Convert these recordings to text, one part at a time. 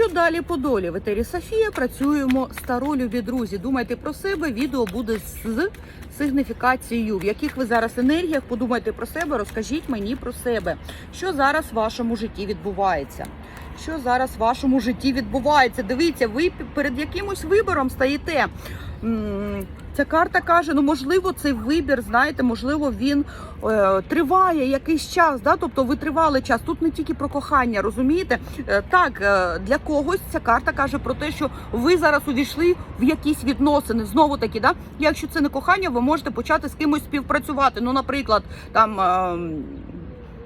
Що далі по долі? В етері Софія працюємо старолюбі друзі. Думайте про себе. Відео буде з сигніфікацією. В яких ви зараз енергіях подумайте про себе, розкажіть мені про себе. Що зараз в вашому житті відбувається? Що зараз в вашому житті відбувається? Дивіться, ви перед якимось вибором стаєте. Ця карта каже, ну можливо, цей вибір, знаєте, можливо, він е, триває якийсь час. Да? Тобто ви тривали час. Тут не тільки про кохання, розумієте? Е, так, е, для когось ця карта каже про те, що ви зараз увійшли в якісь відносини. Знову таки, да? якщо це не кохання, ви можете почати з кимось співпрацювати. Ну, наприклад, там. Е,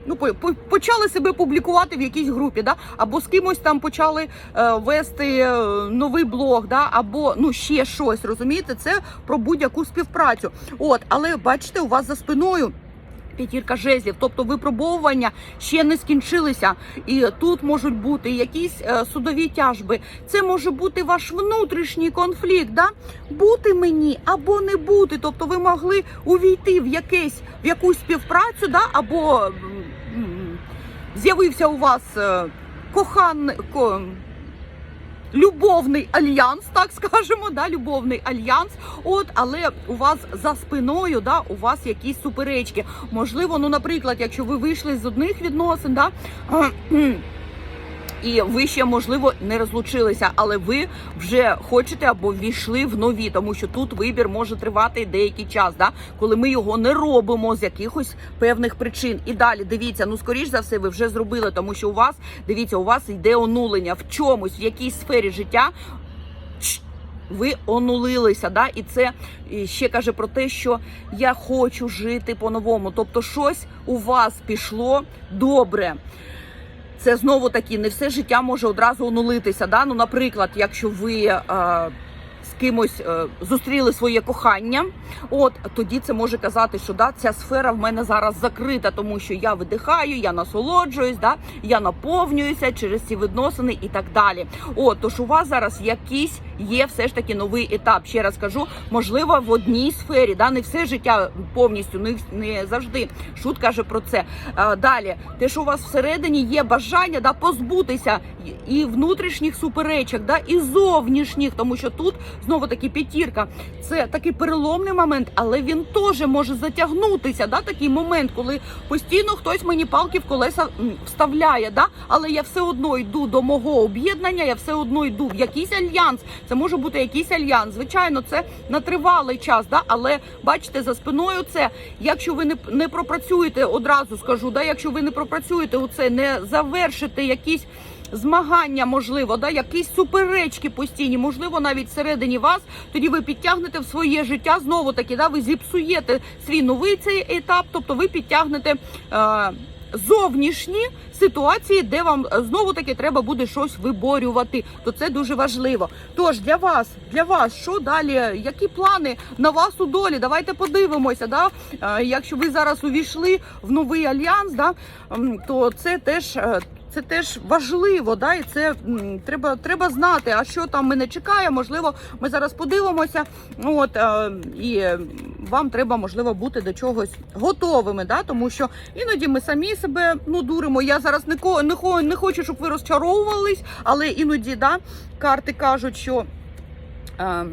Ну, по- по- почали себе публікувати в якійсь групі, да? або з кимось там почали е, вести е, новий блог, да? або ну ще щось. Розумієте, це про будь-яку співпрацю. От, але бачите, у вас за спиною. П'ятірка жезлів, тобто випробовування ще не скінчилися, і тут можуть бути якісь е, судові тяжби. Це може бути ваш внутрішній конфлікт, да? бути мені або не бути. Тобто, ви могли увійти в якесь в якусь співпрацю, да? або з'явився у вас коханий. Ко, Любовний альянс, так скажемо, да, любовний альянс. От, але у вас за спиною, да, у вас якісь суперечки. Можливо, ну, наприклад, якщо ви вийшли з одних відносин, да, і ви ще можливо не розлучилися, але ви вже хочете або ввійшли в нові, тому що тут вибір може тривати деякий час, да, коли ми його не робимо з якихось певних причин. І далі дивіться, ну скоріш за все, ви вже зробили, тому що у вас дивіться, у вас йде онулення в чомусь, в якійсь сфері життя. Ви онулилися, да, і це ще каже про те, що я хочу жити по-новому. Тобто, щось у вас пішло добре. Це знову таки не все життя може одразу онулитися. Да? Ну, наприклад, якщо ви е, з кимось е, зустріли своє кохання, от тоді це може казати, що да, ця сфера в мене зараз закрита, тому що я видихаю, я насолоджуюсь, да, я наповнююся через ці відносини і так далі. От, тож у вас зараз якийсь є все ж таки новий етап. Ще раз кажу, можливо, в одній сфері, да, не все життя повністю, не, не завжди. Шут каже про це. А, далі, те, що у вас всередині є бажання да, позбутися і- і внутрішніх суперечок, да, і зовнішніх, тому що тут знову таки п'ятірка. Це такий переломний момент, але він теж може затягнутися. Да, такий момент, коли постійно хтось мені палки в колеса вставляє. Да, але я все одно йду до мого об'єднання, я все одно йду в якийсь альянс. Це може бути якийсь альянс. Звичайно, це на тривалий час, да, але бачите, за спиною це, якщо ви не, не пропрацюєте, одразу скажу, да, якщо ви не пропрацюєте у це, не завершите якісь. Змагання, можливо, да, якісь суперечки постійні, можливо, навіть всередині вас. Тоді ви підтягнете в своє життя знову таки, да, ви зіпсуєте свій новий цей етап, тобто ви підтягнете е, зовнішні ситуації, де вам е, знову таки треба буде щось виборювати. То це дуже важливо. Тож для вас, для вас, що далі? Які плани на вас у долі? Давайте подивимося. Да? Е, Якщо ви зараз увійшли в новий альянс, да, то це теж. Це теж важливо, да, і це треба, треба знати, а що там мене чекає. Можливо, ми зараз подивимося. От е, і вам треба можливо бути до чогось готовими, да, тому що іноді ми самі себе ну дуримо. Я зараз не не, не хочу, щоб ви розчаровувались, але іноді да, карти кажуть, що. Е,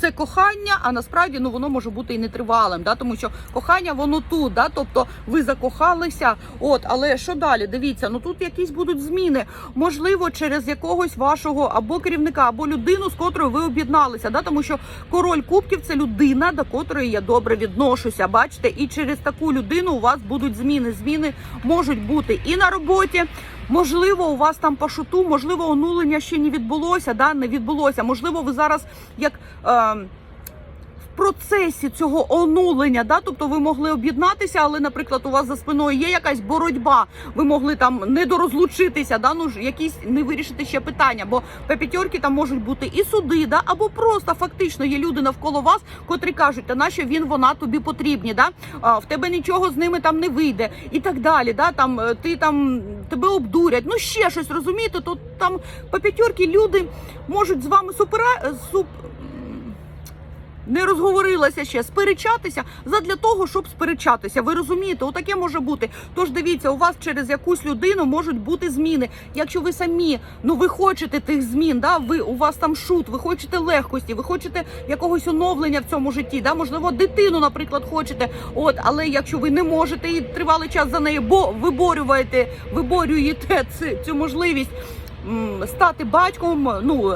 це кохання, а насправді ну воно може бути і нетривалим, да, тому що кохання воно тут, да, тобто ви закохалися. От, але що далі? Дивіться, ну тут якісь будуть зміни. Можливо, через якогось вашого або керівника, або людину, з котрою ви об'єдналися. Да, тому що король кубків це людина, до котрої я добре відношуся. Бачите, і через таку людину у вас будуть зміни. Зміни можуть бути і на роботі. Можливо, у вас там по шуту, можливо, онулення ще не відбулося, да, не відбулося. Можливо, ви зараз як. Е, процесі цього онулення, да, тобто ви могли об'єднатися, але, наприклад, у вас за спиною є якась боротьба. Ви могли там не дорозлучитися, да, ну якісь не вирішити ще питання. Бо по п'ятерки там можуть бути і суди, да, або просто фактично є люди навколо вас, котрі кажуть, та нащо він вона тобі потрібні, да, а, в тебе нічого з ними там не вийде, і так далі. Да, там е, ти там тебе обдурять, ну ще щось розумієте, то там по п'ятерки люди можуть з вами супера суп не розговорилася ще, сперечатися задля того, щоб сперечатися. Ви розумієте, отаке може бути. Тож дивіться, у вас через якусь людину можуть бути зміни. Якщо ви самі ну ви хочете тих змін, да ви у вас там шут, ви хочете легкості, ви хочете якогось оновлення в цьому житті, да можливо, дитину, наприклад, хочете. От, але якщо ви не можете і тривалий час за неї, бо виборюєте, виборюєте цю, можливість стати батьком, ну.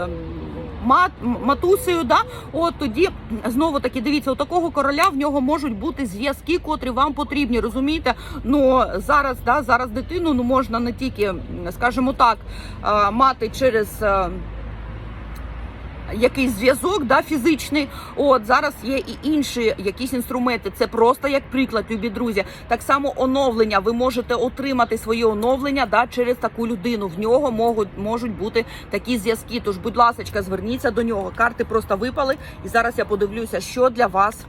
Мат, матусею, да, от тоді знову таки дивіться, у такого короля в нього можуть бути зв'язки, котрі вам потрібні. Розумієте? Ну зараз, да, зараз дитину ну можна не тільки, скажімо так, е, мати через. Якийсь зв'язок, да, фізичний. От зараз є і інші якісь інструменти. Це просто як приклад, любі друзі. Так само оновлення. Ви можете отримати своє оновлення да, через таку людину. В нього можуть, можуть бути такі зв'язки. Тож, будь ласка, зверніться до нього. Карти просто випали, і зараз я подивлюся, що для вас.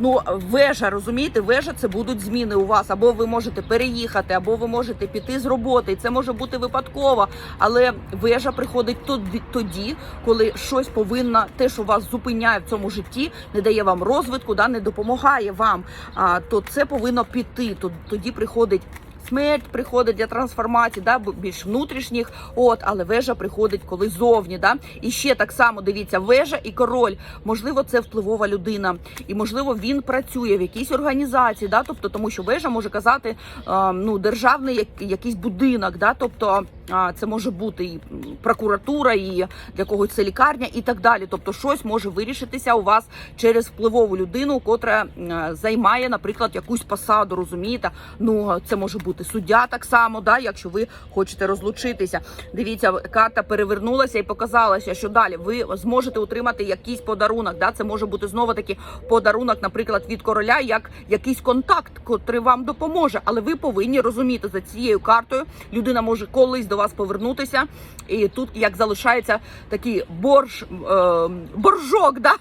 Ну, вежа, розумієте, вежа це будуть зміни у вас. Або ви можете переїхати, або ви можете піти з роботи. І Це може бути випадково, але вежа приходить тоді, тоді, коли щось повинна, те, що вас зупиняє в цьому житті, не дає вам розвитку, да, не допомагає вам. А то це повинно піти. То- Тоді приходить. Смерть приходить для трансформації, да, більш внутрішніх, от, але вежа приходить коли зовні. Да? І ще так само дивіться, вежа і король. Можливо, це впливова людина, і можливо він працює в якійсь організації, да? тобто, тому що вежа може казати е, ну, державний як, якийсь будинок, да? тобто це може бути і прокуратура, і для когось це лікарня, і так далі. Тобто, щось може вирішитися у вас через впливову людину, котра займає, наприклад, якусь посаду. Розумієте? Ну це може бути суддя так само, да, якщо ви хочете розлучитися. Дивіться, карта перевернулася і показалася, що далі ви зможете отримати якийсь подарунок. Да? Це може бути знову таки подарунок, наприклад, від короля, як якийсь контакт, котрий вам допоможе. Але ви повинні розуміти за цією картою. Людина може колись до вас повернутися, і тут як залишається такий борж, е, боржок, да?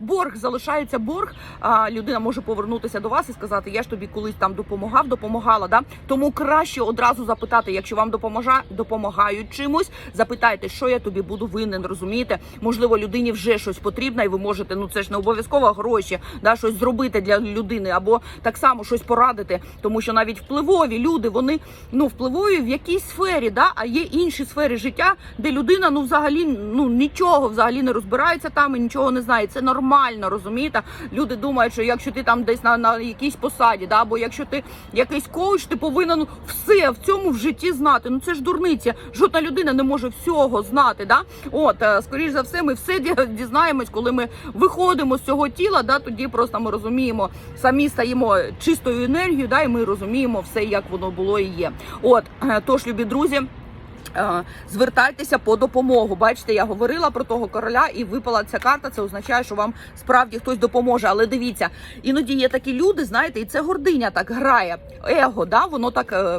борг залишається борг. А людина може повернутися до вас і сказати: Я ж тобі колись там допомагав, допомагала. Да? Тому краще одразу запитати, якщо вам допомога, допомагають чимось, запитайте, що я тобі буду винен. Розумієте? Можливо, людині вже щось потрібно, і ви можете, ну це ж не обов'язково гроші, да, щось зробити для людини, або так само щось порадити, тому що навіть впливові люди, вони ну впливові в якійсь сфері, да, а є інші сфери життя, де людина ну взагалі ну нічого взагалі не розбирається там і нічого не знає. Це нормально, розумієте? Люди думають, що якщо ти там десь на, на якійсь посаді, да, або якщо ти якийсь коуч, ти повинен все в цьому в житті знати. Ну це ж дурниця. Жодна людина не може всього знати. Да? От, е, скоріш за все, ми все дізнаємось, коли ми виходимо з цього тіла. Да, тоді просто ми розуміємо, самі стаємо чистою енергією, да, і ми розуміємо все, як воно було і є. От, е, тож, любі друзі. Е, Звертайтеся по допомогу. Бачите, я говорила про того короля, і випала ця карта. Це означає, що вам справді хтось допоможе. Але дивіться, іноді є такі люди, знаєте, і це гординя так грає. Его, да, воно так. е,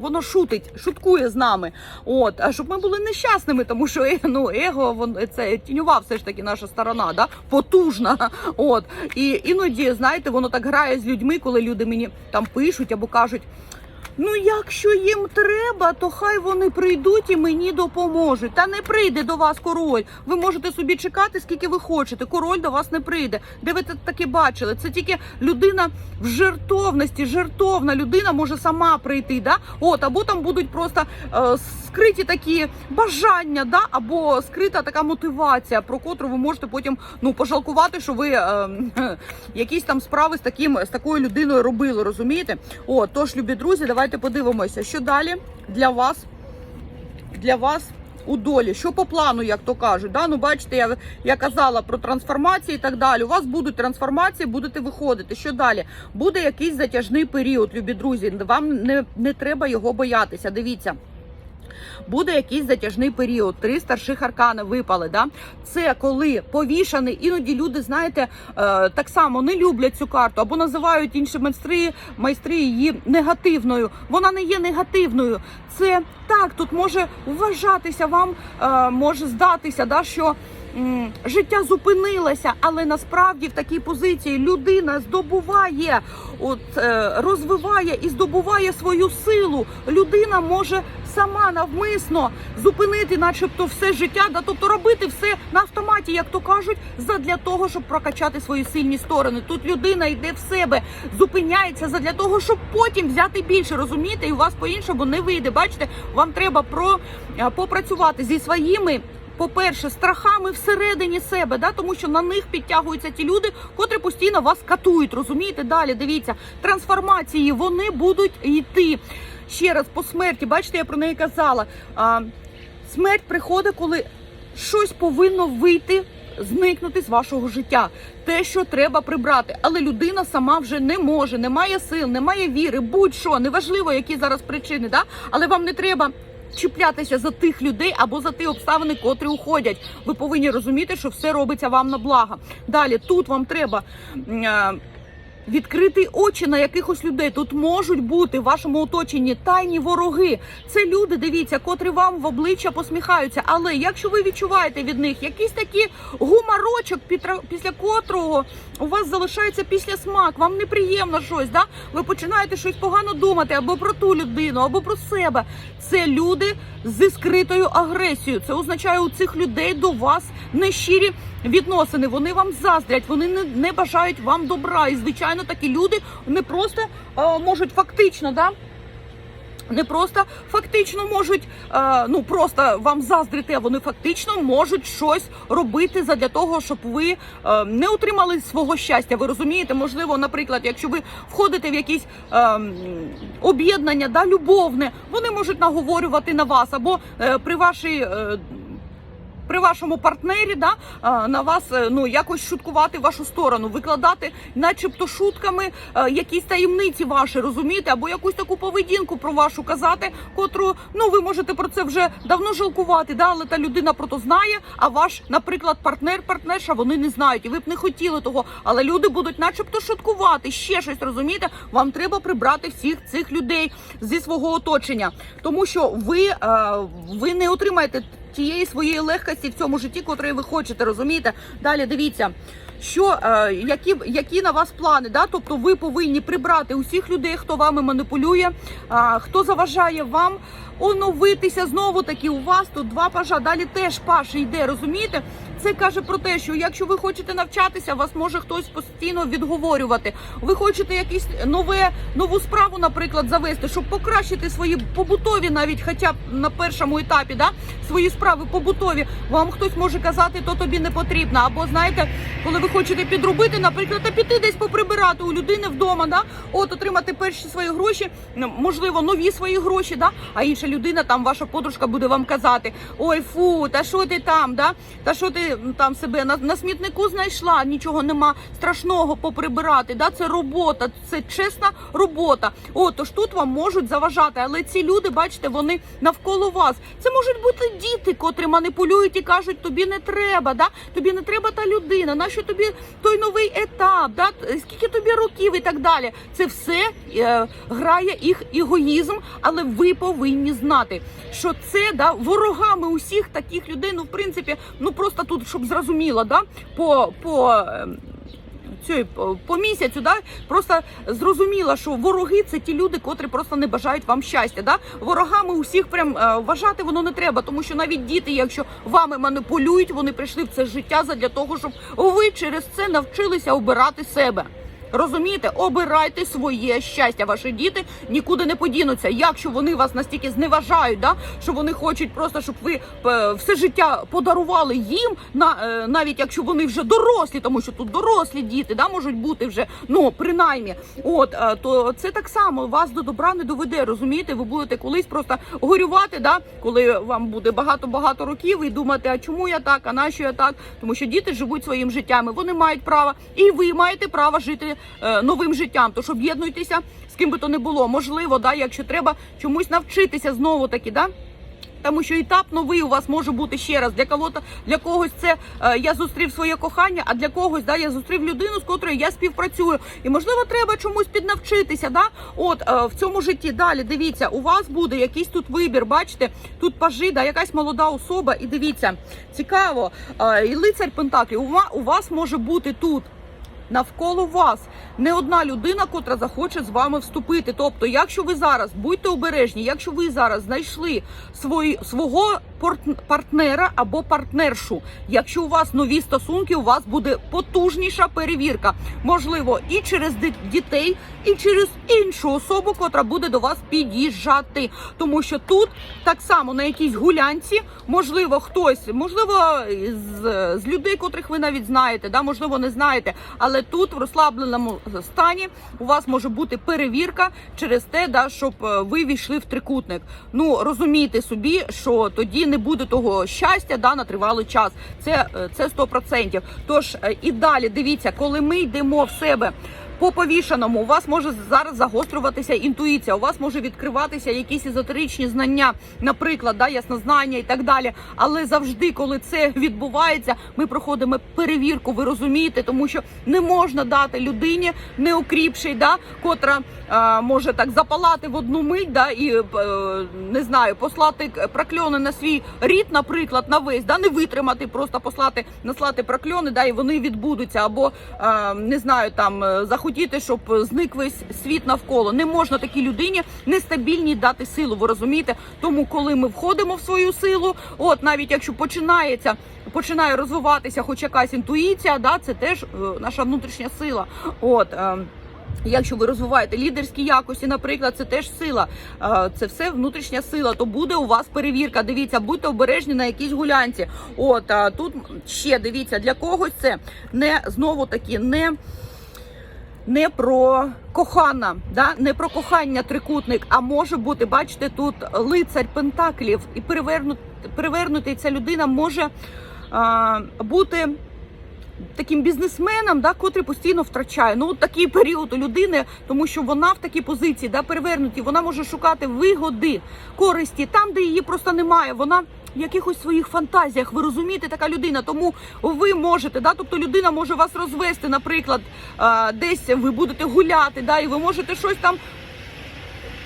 Воно шутить, шуткує з нами. От, а щоб ми були нещасними, тому що е, ну, его воно це тіньова все ж таки наша сторона, да? потужна. От. І іноді, знаєте, воно так грає з людьми, коли люди мені там пишуть або кажуть. Ну, якщо їм треба, то хай вони прийдуть і мені допоможуть. Та не прийде до вас король. Ви можете собі чекати, скільки ви хочете. Король до вас не прийде. Де ви це таке бачили? Це тільки людина в жертовності, жертовна людина може сама прийти. Да? От, або там будуть просто е, скриті такі бажання, да? або скрита така мотивація, про котру ви можете потім ну пожалкувати, що ви е, якісь там справи з таким з такою людиною робили. Розумієте? О, тож, любі друзі, давайте подивимося, що далі для вас для вас. У долі, що по плану, як то кажуть, да? ну бачите, я, я казала про трансформації і так далі. У вас будуть трансформації, будете виходити. Що далі? Буде якийсь затяжний період, любі друзі. Вам не, не треба його боятися. Дивіться. Буде якийсь затяжний період. Три старших аркани випали. Да? Це коли повішаний, іноді люди, знаєте, е, так само не люблять цю карту або називають інші майстри, майстри її негативною. Вона не є негативною. Це так, тут може вважатися вам, е, може здатися, да, що. Життя зупинилося, але насправді в такій позиції людина здобуває, от е, розвиває і здобуває свою силу. Людина може сама навмисно зупинити, начебто, все життя, да, тобто робити все на автоматі, як то кажуть, задля того, щоб прокачати свої сильні сторони. Тут людина йде в себе, зупиняється задля того, щоб потім взяти більше, розумієте, і у вас по-іншому не вийде. Бачите, вам треба про попрацювати зі своїми. По-перше, страхами всередині себе, да, тому що на них підтягуються ті люди, котрі постійно вас катують. Розумієте? Далі дивіться, трансформації вони будуть йти ще раз по смерті. Бачите, я про неї казала. А, смерть приходить, коли щось повинно вийти. Зникнути з вашого життя, те, що треба прибрати, але людина сама вже не може, не має сил, не має віри, будь-що неважливо, які зараз причини, да? але вам не треба чіплятися за тих людей або за ті обставини, котрі уходять. Ви повинні розуміти, що все робиться вам на благо. Далі тут вам треба. Відкрити очі на якихось людей тут можуть бути в вашому оточенні тайні вороги. Це люди, дивіться, котрі вам в обличчя посміхаються. Але якщо ви відчуваєте від них якийсь такий гуморочок, після котрого у вас залишається після смак, вам неприємно щось, да? ви починаєте щось погано думати або про ту людину, або про себе. Це люди зі скритою агресією. Це означає у цих людей до вас нещирі відносини. Вони вам заздрять, вони не, не бажають вам добра. І звичайно, такі люди не просто е, можуть фактично, да. Не просто фактично можуть е, ну просто вам заздрити, а вони фактично можуть щось робити задля того, щоб ви е, не отримали свого щастя. Ви розумієте? Можливо, наприклад, якщо ви входите в якісь е, об'єднання, да, любовне, вони можуть наговорювати на вас або е, при вашій. Е, при вашому партнері да, на вас е, ну якось шуткувати в вашу сторону, викладати, начебто, шутками е, якісь таємниці ваші, розумієте, або якусь таку поведінку про вашу казати, котру ну ви можете про це вже давно жалкувати, да, але та людина про то знає. А ваш, наприклад, партнер, партнерша, вони не знають, і ви б не хотіли того. Але люди будуть, начебто, шуткувати, ще щось розумієте. Вам треба прибрати всіх цих людей зі свого оточення, тому що ви, е, ви не отримаєте тієї своєї легкості в цьому житті, котрої ви хочете, розумієте? Далі дивіться, що е, які, які на вас плани, да? тобто ви повинні прибрати усіх людей, хто вами маніпулює, е, хто заважає вам оновитися знову таки. У вас тут два пажа. Далі теж паш йде, розумієте? Це каже про те, що якщо ви хочете навчатися, вас може хтось постійно відговорювати. Ви хочете якісь нове нову справу, наприклад, завести, щоб покращити свої побутові, навіть хоча б на першому етапі, да свої справи побутові. Вам хтось може казати, то тобі не потрібно. Або знаєте, коли ви хочете підробити, наприклад, а піти десь поприбирати у людини вдома, да, от отримати перші свої гроші, ну, можливо, нові свої гроші, да, а інша людина, там ваша подружка буде вам казати: ой, фу, та що ти там, да? Та що ти там себе на, на смітнику знайшла? Нічого нема страшного поприбирати. Да? Це робота, це чесна робота. О, тож тут вам можуть заважати, але ці люди, бачите, вони навколо вас. Це можуть бути діти, котрі маніпулюють і кажуть, тобі не треба, да? тобі не треба та людина, нащо тобі той новий етап, да? скільки тобі років і так далі. Це все е, грає їх егоїзм, але ви повинні знати, що це да, ворогами усіх таких людей, ну в принципі, ну просто тут, щоб зрозуміло, да, по. по ем, Цій, по, по місяцю, да, просто зрозуміла, що вороги це ті люди, котрі просто не бажають вам щастя. Да? Ворогами усіх прям е, вважати воно не треба, тому що навіть діти, якщо вами маніпулюють, вони прийшли в це життя задля того, щоб ви через це навчилися обирати себе. Розумієте, обирайте своє щастя. Ваші діти нікуди не подінуться. Якщо вони вас настільки зневажають, да що вони хочуть просто, щоб ви е, все життя подарували їм, на е, навіть якщо вони вже дорослі, тому що тут дорослі діти, да можуть бути вже ну принаймні. От е, то це так само вас до добра не доведе. Розумієте, ви будете колись просто горювати, да, коли вам буде багато багато років, і думати, а чому я так, а нащо я так? Тому що діти живуть своїм життям, вони мають право, і ви маєте право жити новим життям. Тож об'єднуйтеся з ким би то не було. Можливо, да, якщо треба чомусь навчитися знову таки, да. Тому що етап новий у вас може бути ще раз. Для кого-то для когось це е, я зустрів своє кохання, а для когось да я зустрів людину, з котрою я співпрацюю. І можливо, треба чомусь піднавчитися. Да, от е, в цьому житті далі дивіться, у вас буде якийсь тут вибір. Бачите, тут пажи, да, якась молода особа. І дивіться, цікаво, е, і лицар Пентаклі, у вас може бути тут навколо вас не одна людина, котра захоче з вами вступити. Тобто, якщо ви зараз будьте обережні, якщо ви зараз знайшли свої свого партнера або партнершу, якщо у вас нові стосунки, у вас буде потужніша перевірка. Можливо, і через дітей, і через іншу особу, котра буде до вас під'їжджати. Тому що тут так само на якійсь гулянці, можливо, хтось, можливо, з, з людей, котрих ви навіть знаєте, да, можливо, не знаєте, але тут в розслабленому стані у вас може бути перевірка через те, да, щоб е, ви війшли в трикутник. Ну розумійте собі, що тоді не буде того щастя да, на тривалий час. Це е, це 100%. Тож е, і далі дивіться, коли ми йдемо в себе. По повішаному у вас може зараз загострюватися інтуїція, у вас може відкриватися якісь езотеричні знання, наприклад, да, яснознання і так далі. Але завжди, коли це відбувається, ми проходимо перевірку. Ви розумієте, тому що не можна дати людині неокріпший, да, котра може так запалати в одну мить, да, і е, не знаю, послати прокльони на свій рід, наприклад, на весь, да, не витримати, просто послати, наслати прокльони, да, і вони відбудуться, або е, не знаю, там е, захотіти, щоб зник весь світ навколо. Не можна такій людині нестабільній дати силу. Ви розумієте? Тому, коли ми входимо в свою силу, от навіть якщо починається. Починає розвиватися, хоч якась інтуїція, да, це теж е, наша внутрішня сила. От е, Якщо ви розвиваєте лідерські якості, наприклад, це теж сила, Е, це все внутрішня сила. То буде у вас перевірка. Дивіться, будьте обережні на якійсь гулянці. От а тут ще дивіться для когось це не знову таки не. Не про кохана, да? не про кохання трикутник, а може бути, бачите, тут лицар пентаклів і перевернут, перевернутий ця людина може а, бути таким бізнесменом, да, котрий постійно втрачає. Ну, от такий період у людини, тому що вона в такій позиції, да, перевернуті, вона може шукати вигоди, користі там, де її просто немає. Вона в якихось своїх фантазіях, ви розумієте, така людина. Тому ви можете, да, тобто людина може вас розвести, наприклад, десь ви будете гуляти, да, і ви можете щось там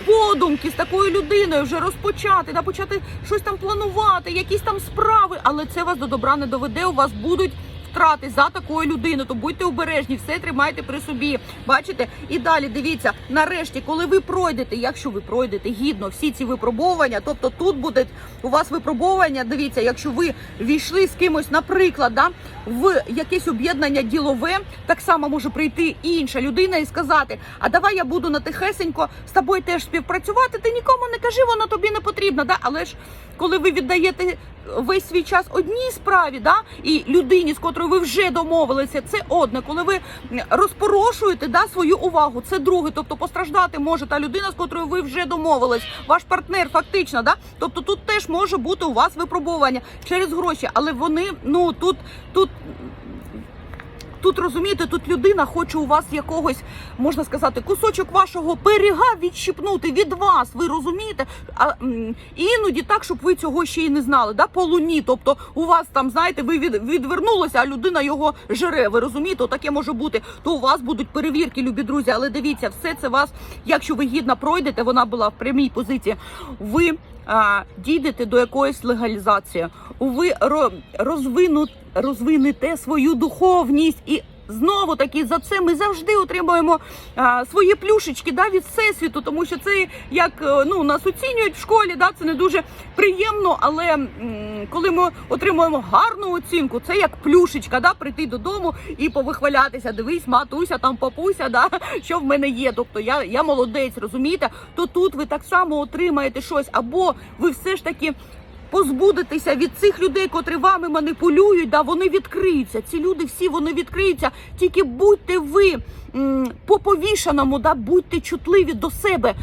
подумки з такою людиною вже розпочати, да, почати щось там планувати, якісь там справи, але це вас до добра не доведе. У вас будуть втрати за такою людиною. То будьте обережні, все тримайте при собі. Бачите? І далі дивіться, нарешті, коли ви пройдете, якщо ви пройдете гідно всі ці випробовування, тобто тут буде у вас випробовування. Дивіться, якщо ви війшли з кимось, наприклад, да, в якесь об'єднання ділове, так само може прийти інша людина і сказати: А давай я буду на тихесенько з тобою теж співпрацювати. Ти нікому не кажи, воно тобі не потрібно. Да? Але ж коли ви віддаєте весь свій час одній справі, да, і людині, з котрою ви вже домовилися, це одне. Коли ви розпорошуєте да, свою увагу, це друге. Тобто постраждати може та людина, з котрою ви вже домовились, ваш партнер, фактично, да. Тобто тут теж може бути у вас випробування через гроші, але вони ну тут тут. Тут розумієте, тут людина хоче у вас якогось, можна сказати, кусочок вашого пиріга відщипнути від вас. Ви розумієте? А іноді так, щоб ви цього ще й не знали. Да, по луні. Тобто, у вас там, знаєте, ви від, відвернулися, а людина його жере. Ви розумієте, таке може бути. То у вас будуть перевірки, любі друзі. Але дивіться, все це вас, якщо ви гідно пройдете, вона була в прямій позиції. Ви дійдете до якоїсь легалізації. Ви ро- розвину, розвинете свою духовність і. Знову таки за це ми завжди отримуємо а, свої плюшечки да, від всесвіту, тому що це як е, ну нас оцінюють в школі, да, це не дуже приємно. Але м, коли ми отримуємо гарну оцінку, це як плюшечка, да, прийти додому і повихвалятися. Дивись, матуся, там папуся, да, що в мене є. Тобто я, я молодець, розумієте? То тут ви так само отримаєте щось, або ви все ж таки позбудетеся від цих людей, котрі вами маніпулюють, да вони відкриються. Ці люди всі вони відкриються. Тільки будьте ви по повішаному, да, будьте чутливі до себе.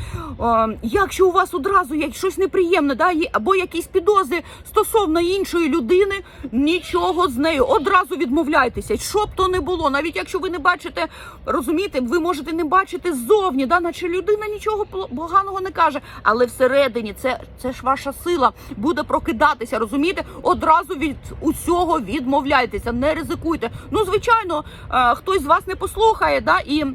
Е, якщо у вас одразу є щось неприємне, да, або якісь підозри стосовно іншої людини, нічого з нею одразу відмовляйтеся. Що б то не було, навіть якщо ви не бачите, розумієте, ви можете не бачити ззовні, да, наче людина нічого поганого не каже, але всередині це, це ж ваша сила буде прокидатися, розумієте? Одразу від усього відмовляйтеся, не ризикуйте. Ну, звичайно, е, хтось з вас не послухає, да, і.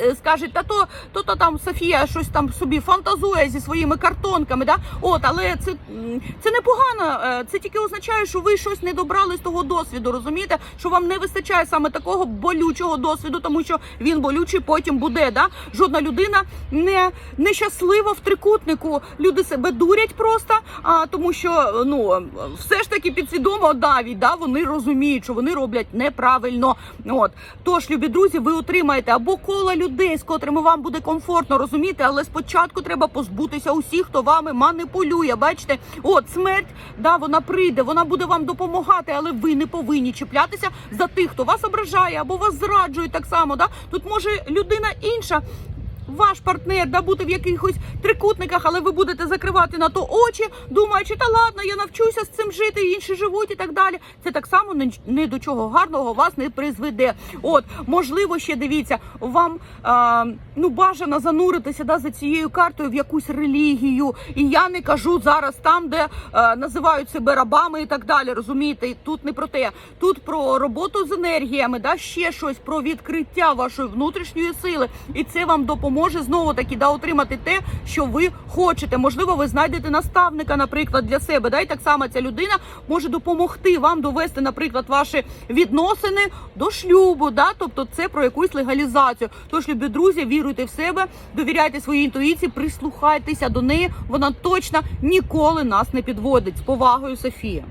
Е, скажуть, та то, то, то там Софія щось там собі фантазує зі своїми картонками. Да? От, але це, це непогано. е, Це тільки означає, що ви щось не добрали з того досвіду. Розумієте, що вам не вистачає саме такого болючого досвіду, тому що він болючий потім буде. Да? Жодна людина не нещаслива в трикутнику. Люди себе дурять просто, а тому що ну все ж таки підсвідомо навіть да вони розуміють, що вони роблять неправильно. От тож, любі друзі, ви отримаєте або людей, з котрими вам буде комфортно розуміти, але спочатку треба позбутися усіх, хто вами маніпулює. Бачите, от смерть, да, вона прийде, вона буде вам допомагати, але ви не повинні чіплятися за тих, хто вас ображає або вас зраджує так само. Да? Тут може людина інша. Ваш партнер да бути в якихось трикутниках, але ви будете закривати на то очі, думаючи, та ладно, я навчуся з цим жити, інші живуть і так далі. Це так само ні до чого гарного вас не призведе. От можливо, ще дивіться, вам а, ну бажано зануритися да, за цією картою в якусь релігію. І я не кажу зараз там, де а, називають себе рабами і так далі. Розумієте, тут не про те. Тут про роботу з енергіями, да ще щось про відкриття вашої внутрішньої сили, і це вам допоможе знову таки да отримати те, що ви хочете. Можливо, ви знайдете наставника, наприклад, для себе. Да, і так само ця людина може допомогти вам довести, наприклад, ваші відносини до шлюбу. Да, тобто це про якусь легалізацію. Тож, любі друзі, віруйте в себе, довіряйте своїй інтуїції, прислухайтеся до неї. Вона точно ніколи нас не підводить. З повагою, Софія.